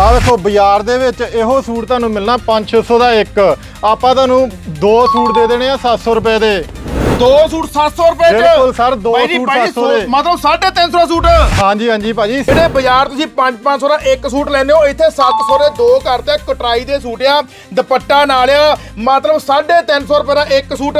ਆ ਵੇਖੋ, ਬਾਜ਼ਾਰ ਦੇ ਵਿੱਚ ਇਹੋ ਸੂਟ ਤੁਹਾਨੂੰ ਮਿਲਣਾ 5-600 ਦਾ ਇੱਕ। ਆਪਾਂ ਤੁਹਾਨੂੰ ਦੋ ਸੂਟ ਦੇ ਦੇਣੇ ਆ 700 ਰੁਪਏ ਦੇ। ਦੋ ਸੂਟ 700 ਰੁਪਏ ਚ। ਬਿਲਕੁਲ ਸਰ, ਦੋ ਜੀ, ਸੂਟ ਬਾਈ ਜੀ, 700 ਦੇ। ਮਤਲਬ 350 ਦਾ ਸੂਟ। ਹਾਂਜੀ ਹਾਂਜੀ ਭਾਜੀ। ਜਿਹੜੇ ਬਾਜ਼ਾਰ ਤੁਸੀਂ 5-500 ਦਾ ਇੱਕ ਸੂਟ ਲੈਂਦੇ ਹੋ ਇੱਥੇ 700 ਦੇ ਦੋ ਕਰਤੇ ਕਟਰਾਈ ਦੇ ਸੂਟ ਆ ਦੁਪੱਟਾ ਨਾਲ ਆ ਮਤਲਬ 350 ਰੁਪਏ ਦਾ ਇੱਕ ਸੂਟ।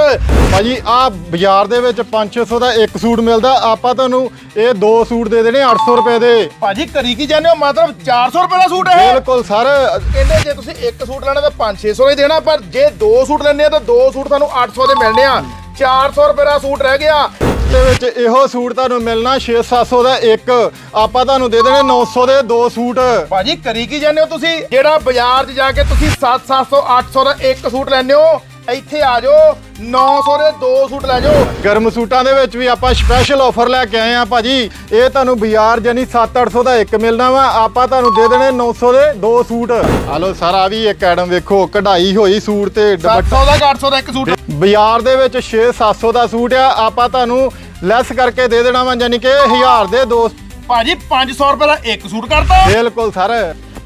ਭਾਜੀ ਆ ਬਾਜ਼ਾਰ ਦੇ ਵਿੱਚ 5-600 ਦਾ ਇੱਕ ਸੂਟ ਮਿਲਦਾ ਆਪਾਂ ਤੁਹਾਨੂੰ ਇਹ ਦੋ ਸੂਟ ਦੇ ਦੇਣੇ 800 ਰੁਪਏ ਦੇ। ਭਾਜੀ ਕਰੀ ਕੀ ਜਾਂਦੇ ਹੋ? ਮਤਲਬ 400 ਰੁਪਏ ਦਾ ਸੂਟ ਇਹ। ਬਿਲਕੁਲ ਸਰ। ਕਹਿੰਦੇ ਜੇ ਤੁਸੀਂ ਇੱਕ ਸੂਟ ਲੈਣਾ ਤਾਂ 5-600 ਹੀ ਦੇਣਾ ਪਰ ਜੇ ਦੋ ਸੂਟ ਲੈਣੇ ਆ ਤਾਂ ਦੋ ਸੂਟ ਤੁਹਾਨੂੰ 800 ਦੇ ਮਿਲਣੇ ਆ। 400 ਰੁਪਏ ਦਾ ਸੂਟ ਰਹਿ ਗਿਆ। ਦੇ ਵਿੱਚ ਇਹੋ ਸੂਟ ਤੁਹਾਨੂੰ ਮਿਲਣਾ 6-700 ਦਾ ਇੱਕ। ਆਪਾਂ ਤੁਹਾਨੂੰ ਦੇ ਦੇਣੇ 900 ਦੇ ਦੋ ਸੂਟ। ਭਾਜੀ ਕਰੀ ਕੀ ਜਾਂਦੇ ਹੋ ਤੁਸੀਂ? ਜਿਹੜਾ ਬਾਜ਼ਾਰ 'ਚ ਜਾ ਕੇ ਤੁਸੀਂ 7-700 800 ਦਾ ਇੱਕ ਸੂਟ ਲੈਂਦੇ ਹੋ ਇੱਥੇ ਆ ਜਾਓ 900 ਦੇ ਦੋ ਸੂਟ ਲੈ ਜਾਓ। ਗਰਮ ਸੂਟਾਂ ਦੇ ਵਿੱਚ ਵੀ ਆਪਾਂ ਸਪੈਸ਼ਲ ਆਫਰ ਲੈ ਕੇ ਆਏ ਆ ਭਾਜੀ। ਇਹ ਤੁਹਾਨੂੰ ਬਾਜ਼ਾਰ ਜਾਨੀ 7-800 ਦਾ ਇੱਕ ਮਿਲਣਾ ਵਾ ਆਪਾਂ ਤੁਹਾਨੂੰ ਦੇ ਦੇਣੇ 900 ਦੇ ਦੋ ਸੂਟ। ਹਲੋ ਸਰ ਆ ਵੀ ਇੱਕ ਐਡਮ ਵੇਖੋ ਕਢਾਈ ਹੋਈ ਸੂਟ ਤੇ ਦੁਪੱਟਾ। 700 ਦਾ 800 ਦਾ ਇੱਕ ਸੂਟ? ਬਾਜ਼ਾਰ ਦੇ ਵਿੱਚ 6-700 ਦਾ ਸੂਟ ਆ ਆਪਾਂ ਤੁਹਾਨੂੰ ਲੈਸ ਕਰਕੇ ਦੇ ਦੇਣਾ ਵਾ ਜਾਨੀ ਕਿ 1000 ਦੇ ਦੋ। ਭਾਜੀ 500 ਰੁਪਏ ਦਾ ਇੱਕ ਸੂਟ ਕਰਤਾ। ਬਿਲਕੁਲ ਸਰ।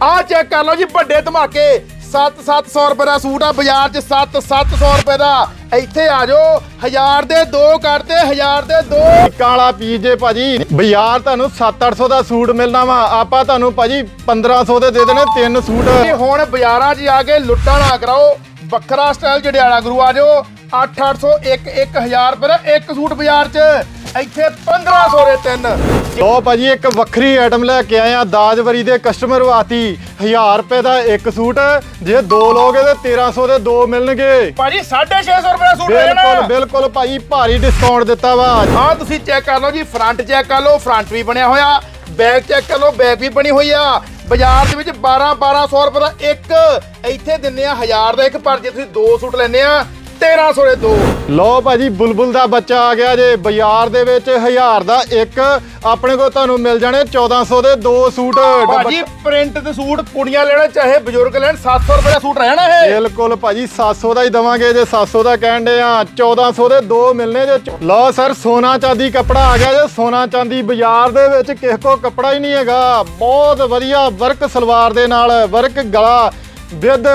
ਆਹ ਚੈੱਕ ਕਰ ਲਓ ਜੀ ਵੱਡੇ ਧਮਾਕੇ। 7-700 ਰੁਪਏ ਦਾ ਸੂਟ ਆ ਬਾਜ਼ਾਰ 'ਚ 7-700 ਰੁਪਏ ਦਾ। ਇੱਥੇ ਆ ਜਾਓ 1000 ਦੇ ਦੋ ਕਰਤੇ 1000 ਦੇ ਦੋ। ਟਿੱਕਾਂ ਵਾਲਾ ਪੀਸ ਜੇ ਭਾਜੀ। ਬਾਜ਼ਾਰ ਤੁਹਾਨੂੰ 7-800 ਦਾ ਸੂਟ ਮਿਲਣਾ ਵਾ। ਆਪਾਂ ਤੁਹਾਨੂੰ ਭਾਜੀ 1500 ਦੇ ਦੇ ਦੇਣੇ ਤਿੰਨ ਸੂਟ। ਹੁਣ ਬਾਜ਼ਾਰਾਂ 'ਚ ਜਾ ਕੇ ਲੁੱਟਾ ਨਾ ਕਰਾਓ। ਵੱਖਰਾ ਸਟਾਈਲ ਜੜਿਆਲਾ ਗੁਰੂ ਆ ਜਾਓ। 8-800 ਇੱਕ 1000 ਰੁਪਏ ਦਾ ਇੱਕ ਸੂਟ ਬਾਜ਼ਾਰ 'ਚ। ਇੱਥੇ 1500 ਦੇ ਤਿੰਨ। ਲੋ ਭਾਜੀ ਇੱਕ ਵੱਖਰੀ ਆਈਟਮ ਲੈ ਕੇ ਆਏ ਆ। ਦਾਜਵਰੀ ਦੇ ਕਸਟਮਰ ਵਾਤੀ 1000 ਰੁਪਏ ਦਾ ਇੱਕ ਸੂਟ। ਜੇ ਦੋ ਲੋਗੇ ਤੇ 1300 ਦੇ ਦੋ ਮਿਲਣਗੇ। ਭਾਜੀ 650 ਰੁਪਏ ਦਾ ਸੂਟ ਲੈ ਬਿਲਕੁਲ ਬਿਲਕੁਲ ਭਾਜੀ ਭਾਰੀ ਡਿਸਕਾਊਂਟ ਦਿੱਤਾ ਵਾ। ਹਾਂ ਤੁਸੀਂ ਚੈੱਕ ਕਰ ਲਓ ਜੀ ਫਰੰਟ ਚੈੱਕ ਕਰ ਲਓ ਫਰੰਟ ਵੀ ਬਣਿਆ ਹੋਇਆ। ਬੈਕ ਚੈੱਕ ਕਰ ਲਓ ਬੈਕ ਵੀ ਬਣੀ ਹੋਈ ਆ। ਬਾਜ਼ਾਰ ਦੇ ਵਿੱਚ 12 1200 ਰੁਪਏ ਦਾ ਇੱਕ। ਇੱਥੇ ਦਿੰਨੇ ਆ 1000 ਦਾ ਇੱਕ ਪਰ ਜੇ ਤੁਸੀਂ ਦੋ ਸੂਟ ਲੈਨੇ ਆ 1300 ਦੇ ਦੋ ਲੋ ਭਾਜੀ ਬੁਲਬੁਲ ਦਾ ਬੱਚਾ ਆ ਗਿਆ ਜੇ। ਬਾਜ਼ਾਰ ਦੇ ਵਿੱਚ 1000 ਦਾ ਇੱਕ। ਆਪਣੇ ਕੋਲ ਤੁਹਾਨੂੰ ਮਿਲ ਜਾਣੇ 1400 ਦੇ ਦੋ ਸੂਟ। ਭਾਜੀ ਪ੍ਰਿੰਟ ਦੇ ਸੂਟ ਕੁੜੀਆਂ ਲੈਣਾ ਚਾਹੇ ਬਜ਼ੁਰਗ ਲੈਣ 700 ਰੁਪਏ ਦਾ ਸੂਟ ਰਹਿਣਾ ਇਹ। ਬਿਲਕੁਲ ਭਾਜੀ 700 ਦਾ ਹੀ ਦਵਾਂਗੇ ਜੇ 700 ਦਾ ਕਹਿਣ ਦੇ ਆ। 1400 ਦੇ ਦੋ ਮਿਲਨੇ ਜੇ। ਲਓ ਸਰ ਸੋਨਾ ਚਾਂਦੀ ਕੱਪੜਾ ਆ ਗਿਆ ਜੇ। ਸੋਨਾ ਚਾਂਦੀ ਬਾਜ਼ਾਰ ਦੇ ਵਿੱਚ ਕਿਸੇ ਕੋ ਕੱਪੜਾ ਹੀ ਨਹੀਂ ਹੈਗਾ। ਬਹੁਤ ਵਧੀਆ ਵਰਕ ਸਲਵਾਰ ਦੇ ਨਾਲ ਵਰਕ ਗਲਾ ਵਿਦ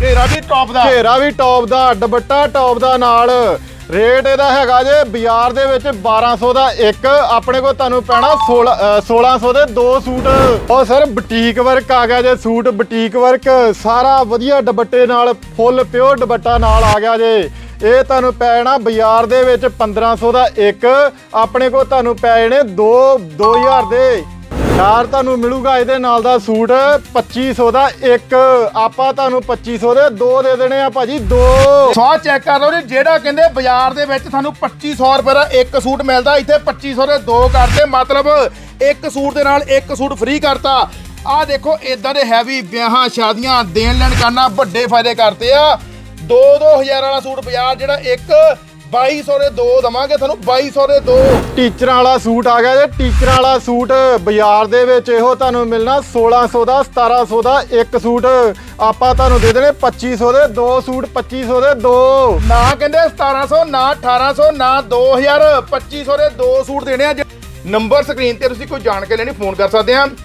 ਘੇਰਾ ਵੀ ਟੌਪ ਦਾ। ਘੇਰਾ ਵੀ ਟੌਪ ਦਾ, ਦੁਪੱਟਾ ਟੌਪ ਦਾ ਨਾਲ। ਰੇਟ ਇਹਦਾ ਹੈਗਾ ਜੇ ਬਾਜ਼ਾਰ ਦੇ ਵਿੱਚ 1200 ਦਾ ਇੱਕ। ਆਪਣੇ ਕੋਲ ਤੁਹਾਨੂੰ ਪੈਣਾ 1600 ਦੇ ਦੋ ਸੂਟ। ਉਹ ਸਰ ਬੁਟੀਕ ਵਰਕ ਆ ਗਿਆ ਜੇ ਸੂਟ ਬੁਟੀਕ ਵਰਕ ਸਾਰਾ ਵਧੀਆ ਦੁਪੱਟੇ ਨਾਲ ਫੁੱਲ ਪਿਓਰ ਦੁਪੱਟਾ ਨਾਲ ਆ ਗਿਆ ਜੇ। ਇਹ ਤੁਹਾਨੂੰ ਪੈਣਾ ਬਾਜ਼ਾਰ ਦੇ ਵਿੱਚ 1500 ਦਾ ਇੱਕ। ਆਪਣੇ ਕੋਲ ਤੁਹਾਨੂੰ ਪੈ ਜਾਣੇ 2 2000 ਦੇ। ਯਾਰ ਤੁਹਾਨੂੰ ਮਿਲੂਗਾ, ਇਹਦੇ ਨਾਲ ਦਾ ਸੂਟ 2500 ਦਾ ਇੱਕ। ਆਪਾਂ ਤੁਹਾਨੂੰ 2500 ਦੇ ਦੋ ਦੇ ਦੇਣੇ ਆ ਭਾਜੀ, ਦੋ। ਸੋ ਚੈੱਕ ਕਰ ਲਓ ਜੀ, ਜਿਹੜਾ ਕਹਿੰਦੇ ਬਾਜ਼ਾਰ ਦੇ ਵਿੱਚ ਤੁਹਾਨੂੰ 2500 ਰੁਪਏ ਦਾ ਇੱਕ ਸੂਟ ਮਿਲਦਾ, ਇੱਥੇ 2500 ਦੇ ਦੋ ਕਰਤੇ ਮਤਲਬ ਇੱਕ ਸੂਟ ਦੇ ਨਾਲ ਇੱਕ ਸੂਟ ਫ੍ਰੀ ਕਰਤਾ। ਆਹ ਦੇਖੋ ਇਦਾਂ ਦੇ ਹੈਵੀ ਵਿਆਹਾਂ, ਸ਼ਾਦੀਆਂ ਦੇਣ ਲੈਣ ਕਰਨਾ ਵੱਡੇ ਫਾਇਦੇ ਕਰਤੇ ਆ। 2-2000 ਵਾਲਾ ਸੂਟ ਬਾਜ਼ਾਰ ਜਿਹੜਾ ਇੱਕ 2200 ਦੇ ਦੋ ਦਵਾਂਗੇ ਤੁਹਾਨੂੰ 2200 ਦੇ ਦੋ। ਟੀਚਰਾਂ ਵਾਲਾ ਸੂਟ ਆ ਗਿਆ ਜੇ ਟੀਚਰਾਂ ਵਾਲਾ ਸੂਟ ਬਾਜ਼ਾਰ ਦੇ ਵਿੱਚ ਇਹੋ ਤੁਹਾਨੂੰ ਮਿਲਣਾ 1600 ਦਾ 1700 ਦਾ ਇੱਕ ਸੂਟ। ਆਪਾਂ ਤੁਹਾਨੂੰ ਦੇ ਦੇਣੇ 2500 ਦੇ ਦੋ ਸੂਟ 2500 ਦੇ ਦੋ। ਨਾ ਕਹਿੰਦੇ 1700 ਨਾ 1800 ਨਾ 2000 2500 ਦੇ ਦੋ ਸੂਟ ਦੇਣੇ ਆ ਜੇ- ਨੰਬਰ ਸਕਰੀਨ ਤੇ ਤੁਸੀਂ ਕੋਈ ਜਾਣਕਾਰੀ ਲੈਣੀ ਫੋਨ ਕਰ ਸਕਦੇ ਆ।